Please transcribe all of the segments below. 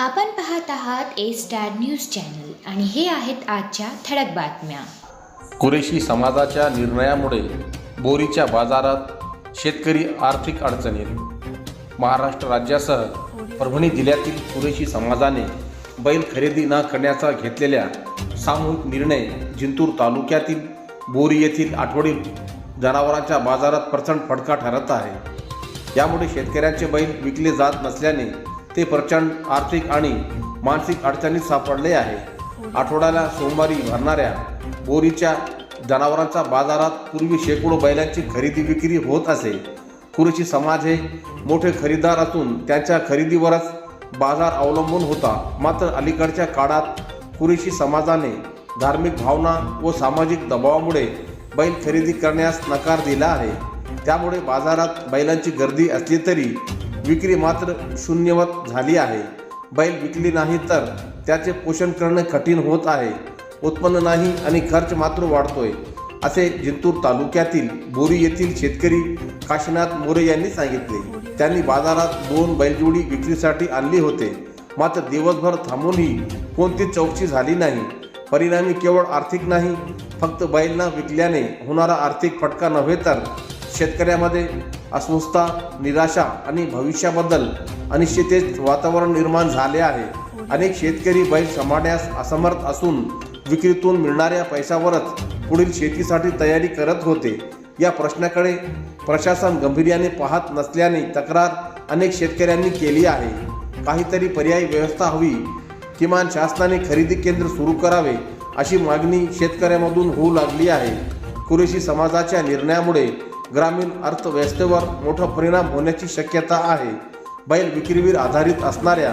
आपण पाहत आहात ए स्टार न्यूज चॅनल आणि हे आहेत आजच्या ठळक बातम्या. कुरेशी समाजाच्या निर्णयामुळे बोरीच्या बाजारात शेतकरी आर्थिक अडचणीत. महाराष्ट्र राज्यासह परभणी जिल्ह्यातील कुरेशी समाजाने बैल खरेदी न करण्याचा घेतलेल्या सामूहिक निर्णय जिंतूर तालुक्यातील बोरी येथील आठवडी जनावरांच्या बाजारात प्रचंड फटका ठरत आहे. यामुळे शेतकऱ्यांचे बैल विकले जात नसल्याने ते प्रचंड आर्थिक आणि मानसिक अडचणीत सापडले आहे. आठवड्याला सोमवारी भरणाऱ्या बोरीच्या जनावरांचा बाजारात पूर्वी शेकडो बैलांची खरेदी विक्री होत असे. कुरेशी समाज हे मोठे खरेदीदार असून त्यांच्या खरेदीवरच बाजार अवलंबून होता. मात्र अलीकडच्या काळात कुरेशी समाजाने धार्मिक भावना व सामाजिक दबावामुळे बैल खरेदी करण्यास नकार दिला आहे. त्यामुळे बाजारात बैलांची गर्दी असली तरी विक्री मात्र शून्यवत झाली आहे. बैल विकली नाही तर त्याचे पोषण करणे कठीण होत आहे. उत्पन्न नाही आणि खर्च मात्र वाढतोय असे जिंतूर तालुक्यातील बोरी येथील शेतकरी काशीनाथ मोरे यांनी सांगितले. त्यांनी बाजारात दोन बैलजोडी विक्रीसाठी आणली होते. मात्र दिवसभर थांबूनही कोणती चौकशी झाली नाही. परिणामी केवळ आर्थिक नाही फक्त बैल न विकल्याने होणारा आर्थिक फटका नव्हे तर शेतकऱ्यामध्ये अस्वस्थता निराशा आणि भविष्याबद्दल अनिश्चितेचे वातावरण निर्माण झाले आहे. अनेक शेतकरी बैल सांभाळण्यास असमर्थ असून विक्रीतून मिळणाऱ्या पैशावरच पुढील शेतीसाठी तयारी करत होते. या प्रश्नाकडे प्रशासन गांभीर्याने पाहत नसल्याने तक्रार अनेक शेतकऱ्यांनी केली आहे. काहीतरी पर्यायी व्यवस्था हवी. किमान शासनाने खरेदी केंद्र सुरू करावे अशी मागणी शेतकऱ्यामधून होऊ लागली आहे. कुरेशी समाजाच्या निर्णयामुळे ग्रामीण अर्थव्यवस्थेवर मोठा परिणाम होण्याची शक्यता आहे. बैल विक्रीवर आधारित असणाऱ्या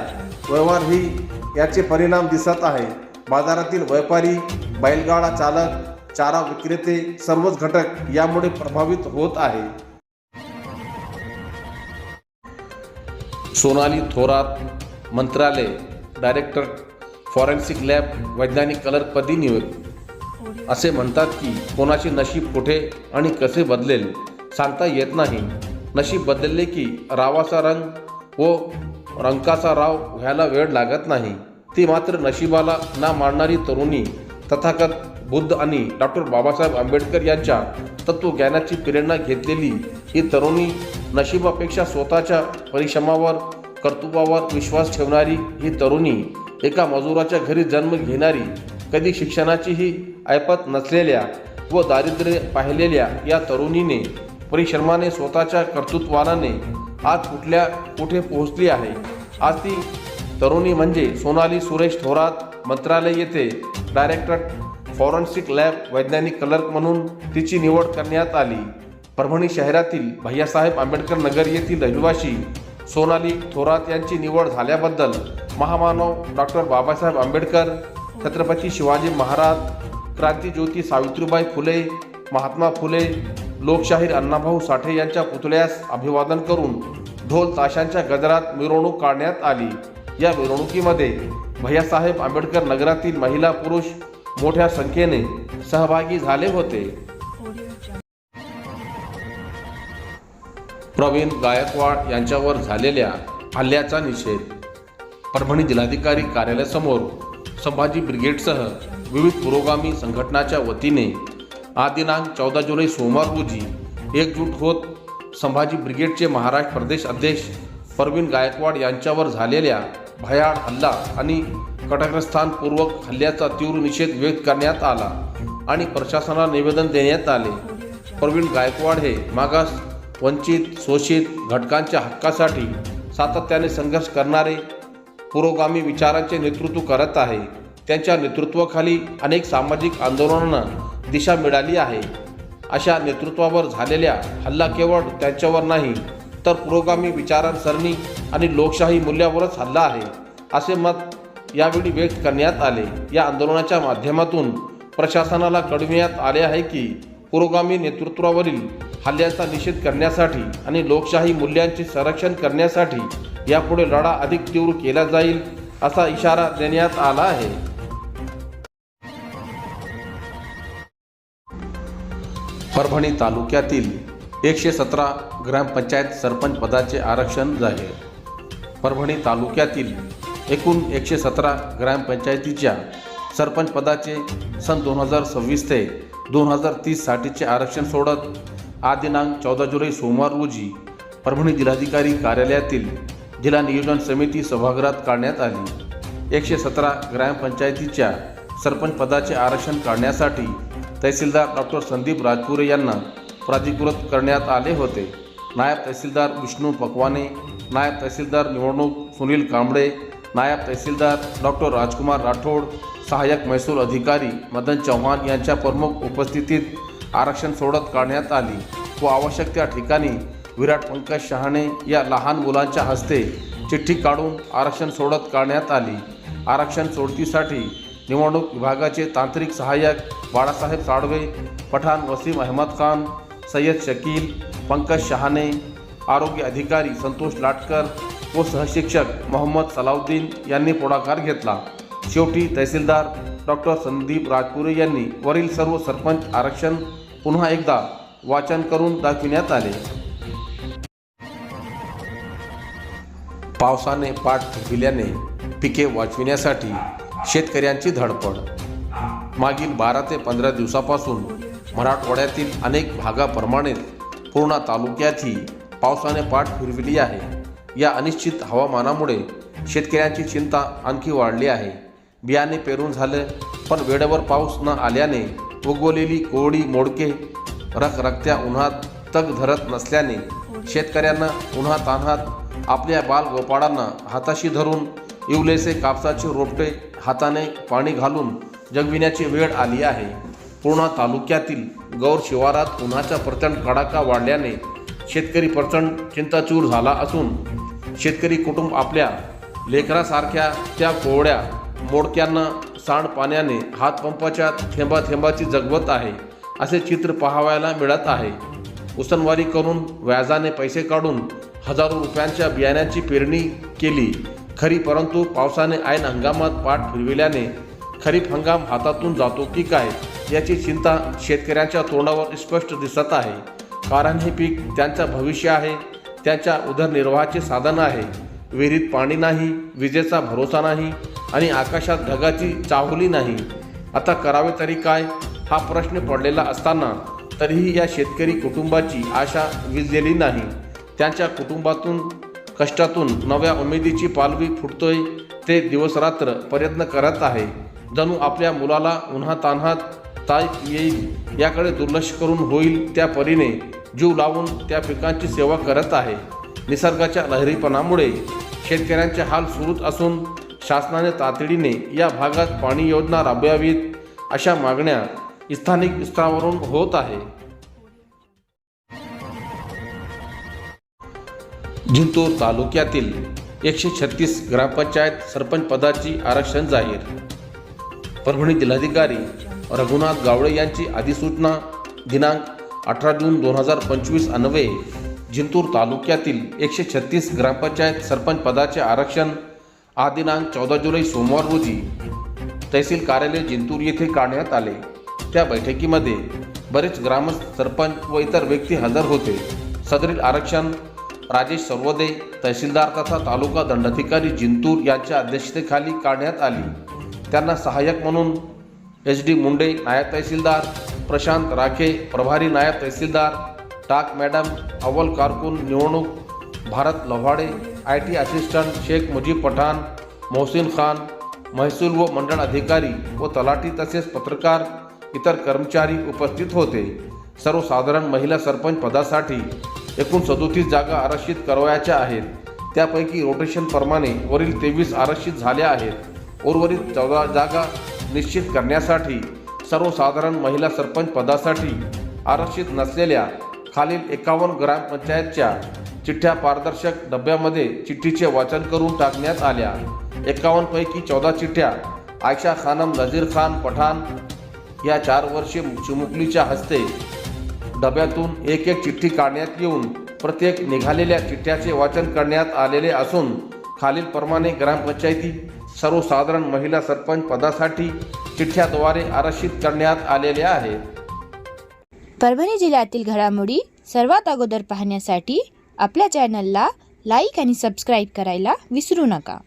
व्यवहारही याचे परिणाम दिसत आहे. बाजारातील व्यापारी बैलगाडा चालक चारा विक्रेते सर्वच घटक यामुळे प्रभावित होत आहे. Sonali Thorat Mantralaya director forensic lab वैज्ञानिक कलरपदी नियुक्त असे म्हणतात की कोणाचे नशीब कुठे आणि कसे बदलेल सांगता येत नाही. नशीब बदलले की रावाचा रंग व रंकाचा राव व्हायला वेळ लागत नाही. ती मात्र नशिबाला ना मानणारी तरुणी तथागत बुद्ध आणि डॉक्टर बाबासाहेब आंबेडकर यांच्या तत्वज्ञानाची प्रेरणा घेतलेली ही तरुणी नशिबापेक्षा स्वतःच्या परिश्रमावर कर्तृत्वावर विश्वास ठेवणारी ही तरुणी एका मजुराच्या घरी जन्म घेणारी कधी शिक्षणाचीही ऐपत नसलेल्या व दारिद्र्य पाहिलेल्या या तरुणीने परिश्रमाने स्वतःच्या कर्तृत्वानाने आज कुठल्या कुठे पोहोचली आहे? आज ती तरुणी म्हणजे सोनाली सुरेश थोरात मंत्रालय येथे डायरेक्टर फॉरेन्सिक लॅब वैज्ञानिक क्लर्क म्हणून तिची निवड करण्यात आली. परभणी शहरातील भैयासाहेब आंबेडकर नगर येथील रहिवासी सोनाली थोरात यांची निवड झाल्याबद्दल महामानव डॉक्टर बाबासाहेब आंबेडकर छत्रपती शिवाजी महाराज क्रांतीज्योती सावित्रीबाई फुले महात्मा फुले लोकशाहीर अण्णाभाऊ साठे यांच्या पुतळ्यास अभिवादन करून ढोल ताशांच्या गजरात मिरवणूक काढण्यात आली. या मिरवणुकीमध्ये भैयासाहेब आंबेडकर नगरातील महिला पुरुष मोठ्या संख्येने सहभागी झाले होते. प्रवीण गायकवाड यांच्यावर झालेल्या हल्ल्याचा निषेध. परभणी जिल्हाधिकारी कार्यालयासमोर संभाजी ब्रिगेडसह विविध पुरोगामी संघटनाच्या वतीने आज दिनांक चौदा जुलै सोमवार रोजी एकजूट होत संभाजी ब्रिगेडचे महाराष्ट्र प्रदेश अध्यक्ष परवीन गायकवाड यांच्यावर झालेल्या भयाड हल्ला आणि कटकस्थानपूर्वक हल्ल्याचा तीव्र निषेध व्यक्त करण्यात आला आणि प्रशासनाला निवेदन देण्यात आले. प्रवीण गायकवाड हे मागास वंचित शोषित घटकांच्या हक्कासाठी सातत्याने संघर्ष करणारे पुरोगामी विचारांचे नेतृत्व करत आहे. त्यांच्या नेतृत्वाखाली अनेक सामाजिक आंदोलनांना दिशा मिळाली आहे. अशा नेतृत्वावर झालेल्या हल्ला केवळ त्यांच्यावर नाही तर पुरोगामी विचारांसरणी आणि लोकशाही मूल्यावरच हल्ला आहे असे मत यावेळी व्यक्त करण्यात आले. या आंदोलनाच्या माध्यमातून प्रशासनाला कळविण्यात आले आहे की पुरोगामी नेतृत्वावरील हल्ल्याचा निषेध करण्यासाठी आणि लोकशाही मूल्यांचे संरक्षण करण्यासाठी यापुढे लढा अधिक तीव्र केला जाईल असा इशारा देण्यात आला आहे. परभणी तालुक्यातील एकशे सतरा ग्रामपंचायत सरपंच पदाचे आरक्षण झाले परभणी तालुक्यातील एकूण एकशे सतरा ग्रामपंचायतीच्या सरपंच पदाचे सन दोन हजार सव्वीस ते दोन हजार तीससाठीचे आरक्षण सोडत आज दिनांक चौदा जुलै सोमवार रोजी परभणी जिल्हाधिकारी कार्यालयातील जिल्हा नियोजन समिती सभागृहात काढण्यात आली. एकशे सतरा ग्रामपंचायतीच्या सरपंच पदाचे आरक्षण काढण्यासाठी तहसीलदार डॉक्टर संदीप राजपुरे यांना प्राधिकृत करण्यात आले होते. नायब तहसीलदार विष्णू पकवाने नायब तहसीलदार निवडणूक सुनील कांबळे नायब तहसीलदार डॉक्टर राजकुमार राठोड सहाय्यक महसूल अधिकारी मदन चव्हाण यांच्या प्रमुख उपस्थितीत आरक्षण सोडत काढण्यात आली. व आवश्यक त्या ठिकाणी विराट पंकज शहाणे या लहान मुलांच्या हस्ते चिठ्ठी काढून आरक्षण सोडत काढण्यात आली. आरक्षण सोडतीसाठी निवडणूक विभागाचे तांत्रिक सहाय्यक बाळासाहेब साळवे पठाण वसीम अहमद खान सय्यद शकील पंकज शहाणे आरोग्य अधिकारी संतोष लाटकर व सहशिक्षक मोहम्मद सलाउद्दीन यांनी पुढाकार घेतला. शेवटी तहसीलदार डॉक्टर संदीप राजपुरे यांनी वरील सर्व सरपंच आरक्षण पुन्हा एकदा वाचन करून दाखविण्यात आले. पावसाने पाठ फिरविल्याने पिके वाचविण्यासाठी शेतकऱ्यांची धडपड. मागील बारा ते पंधरा दिवसापासून मराठवाड्यातील अनेक भागाप्रमाणेच पूर्णा तालुक्याची पावसाने पाठ फिरविली आहे. या अनिश्चित हवामानामुळे शेतकऱ्यांची चिंता आणखी वाढली आहे. बियाणे पेरून झालं पण वेळेवर पाऊस न आल्याने उगवलेली कोरडी मोडके रखरखत्या उन्हात तग धरत नसल्याने शेतकऱ्यांना उन्हात तान्हात आपल्या बालगोपाळांना हाताशी धरून इवलेसे कापसाचे रोपटे हाताने पाणी घालून जगविण्याची वेळ आली आहे. पूर्णा तालुक्यातील गौर शिवारात उन्हाचा प्रचंड कडाका वाढल्याने शेतकरी प्रचंड चिंताचूर झाला असून शेतकरी कुटुंब आपल्या लेकरासारख्या त्या कोवड्या मोडक्यांना सांडपाण्याने हातपंपाच्या थेंबा थेंबाची जगवत आहे असे चित्र पाहावयाला मिळत आहे. उसनवारी करून व्याजाने पैसे काढून हजारो रुपयांच्या बियाण्याची पेरणी केली. खरी परंतु पावसाने ऐन हंगामात पाठ फिरविल्याने खरीप हंगाम हातातून जातो की काय याची चिंता शेतकऱ्यांच्या तोंडावर स्पष्ट दिसत आहे. कारण हे पीक त्यांचं भविष्य आहे त्यांच्या उदरनिर्वाहाचे साधन आहे. विहिरीत पाणी नाही विजेचा भरोसा नाही आणि आकाशात ढगाची चाहुली नाही. आता करावे तरी काय? हा प्रश्न पडलेला असताना तरीही या शेतकरी कुटुंबाची आशा विजलेली नाही. त्यांच्या कुटुंबातून कष्टातून नव्या उमेदीची पालवी फुटतोय ते दिवसरात्र प्रयत्न करत आहे. जणू आपल्या मुलाला उन्हातान्हात ताय येईल याकडे दुर्लक्ष करून होईल त्या परीने जीव लावून त्या पिकांची सेवा करत आहे. निसर्गाच्या लहरीपणामुळे शेतकऱ्यांचे हाल सुरूच असून शासनाने तातडीने या भागात पाणी योजना राबवावीत अशा मागण्या स्थानिक स्तरावरून होत आहे. जिंतूर तालुक्यातील एकशे छत्तीस ग्रामपंचायत सरपंच पदाची आरक्षण जाहीर. परभणी जिल्हाधिकारी रघुनाथ गावडे यांची अधिसूचना दिनांक अठरा जून दोन हजार पंचवीस अन्वये जिंतूर तालुक्यातील एकशे छत्तीस ग्रामपंचायत सरपंच पदाचे आरक्षण आदिनांक दिनांक चौदा जुलै सोमवार रोजी तहसील कार्यालय जिंतूर येथे काढण्यात आले. त्या बैठकीमध्ये बरेच ग्रामस्थ सरपंच व इतर व्यक्ती हजर होते. सदरील आरक्षण राजेश सर्वोदय तहसीलदार तथा तालुका दंडाधिकारी जिंतूर यांच्या अध्यक्षतेखाली काढण्यात आली. त्यांना सहाय्यक म्हणून एच डी मुंडे नायब तहसीलदार प्रशांत राखे प्रभारी नायब तहसीलदार टाक मॅडम अव्वल कारकून निवडणूक Bharat Lavhade I T assistant Shaikh Mujib Pathan Mohsin Khan महसूल व मंडळ अधिकारी व तलाठी तसेच पत्रकार इतर कर्मचारी उपस्थित होते. सर्वसाधारण महिला सरपंच पदासाठी एकूण सदोतीस जागा आरक्षित करावयाच्या आहेत. त्यापैकी रोटेशनप्रमाणे वरील तेवीस आरक्षित झाल्या आहेत. उर्वरित चौदा जागा निश्चित करण्यासाठी सर्वसाधारण महिला सरपंच पदासाठी आरक्षित नसलेल्या खालील एकावन्न ग्रामपंचायतच्या चिठ्ठ्या पारदर्शक डब्यामध्ये चिठ्ठीचे वाचन करून टाकण्यात आल्या. एकावन्नपैकी चौदा चिठ्ठ्या आयशा खानम नझीर खान पठाण या चार वर्षे चिमुकलीच्या हस्ते डब्यातून एक एक चिठ्ठी काढण्यात येऊन प्रत्येक निघालेल्या चिठ्ठ्याचे वाचन करण्यात आलेले असून खालीलप्रमाणे ग्रामपंचायती सर्वसाधारण महिला सरपंच पदासाठी चिठ्ठ्याद्वारे आरक्षित करण्यात आलेल्या आहेत परभणी जिल्ह्यातील घडामोडी सर्वात अगोदर पाहण्यासाठी आपल्या चॅनलला लाईक आणि सबस्क्राईब करायला विसरू नका.